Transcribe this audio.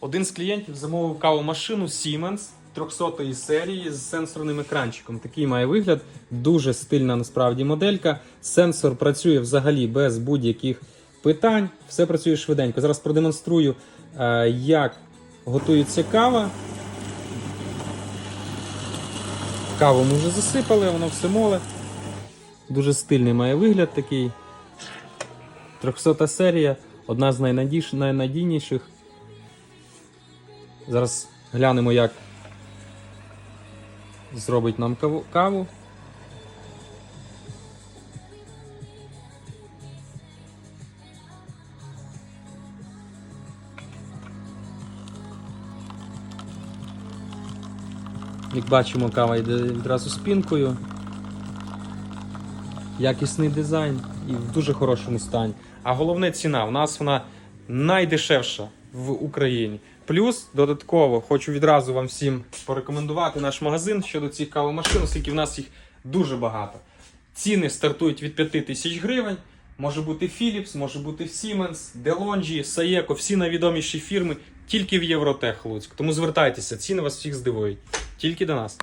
Один з клієнтів замовив кавомашину Siemens 300 серії з сенсорним екранчиком. Такий має вигляд, дуже стильна насправді моделька. Сенсор працює взагалі без будь-яких питань. Все працює швиденько. Зараз продемонструю, е, як готується кава. Каву ми вже засипали, воно все моле. Дуже стильний має вигляд такий. 300 серія, одна з найнадійніших. Зараз глянемо, як зробить нам каву. Як бачимо, кава йде відразу з пінкою. Якісний дизайн і в дуже хорошому стані. А головне ціна. У нас вона найдешевша в Україні. Плюс додатково хочу відразу вам всім порекомендувати наш магазин щодо цих кавомашин, оскільки в нас їх дуже багато. Ціни стартують від 5 тисяч гривень. Може бути Philips, може бути Siemens, DeLonghi, Saeco, всі найвідоміші фірми тільки в Євротех Луцьк. Тому звертайтеся, ціни вас всіх здивують. Тільки до нас.